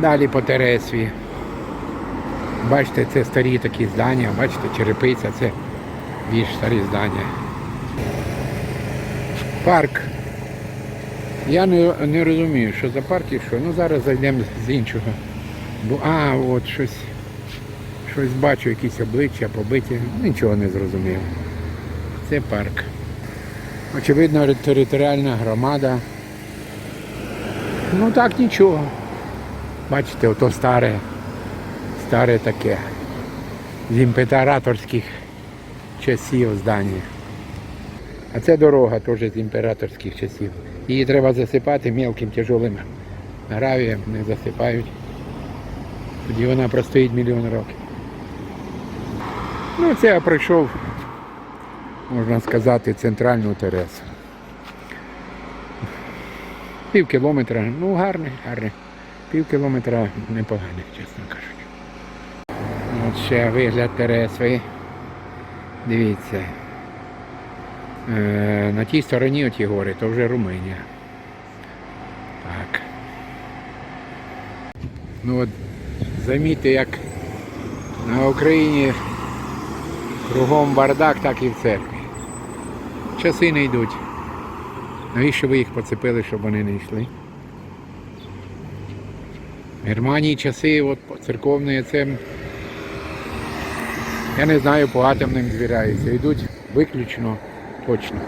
Далі по Тересві. Бачите, це старі такі здання, бачите, черепиця, це більш старі здання. Парк. Я не, не розумію, що за парк і що. Ну зараз зайдемо з іншого. Бо, а, от щось, щось бачу, якісь обличчя побиті. Нічого не зрозумів. Це парк. Очевидно, територіальна громада. Ну так нічого. Бачите, ото старе, старе таке. З імператорських часів здання. А це дорога теж з імператорських часів. Її треба засипати мелким тяжолим гравієм, не засипають. Тоді вона простоїть мільйон років. Ну, це я пройшов, можна сказати, центральну терасу. Пів кілометра, ну гарне, гарне. Пів кілометра непогане, чесно кажучи. От ще вигляд Тереси. Дивіться. Е, на тій стороні оті гори, то вже Румунія. Так. Ну от замітьте, як на Україні кругом бардак, так і в церкві. Часи не йдуть. Навіщо ви їх поцепили, щоб вони не йшли? Германії часи от, церковні це, я не знаю, по атомним звіряються. Йдуть виключно точно.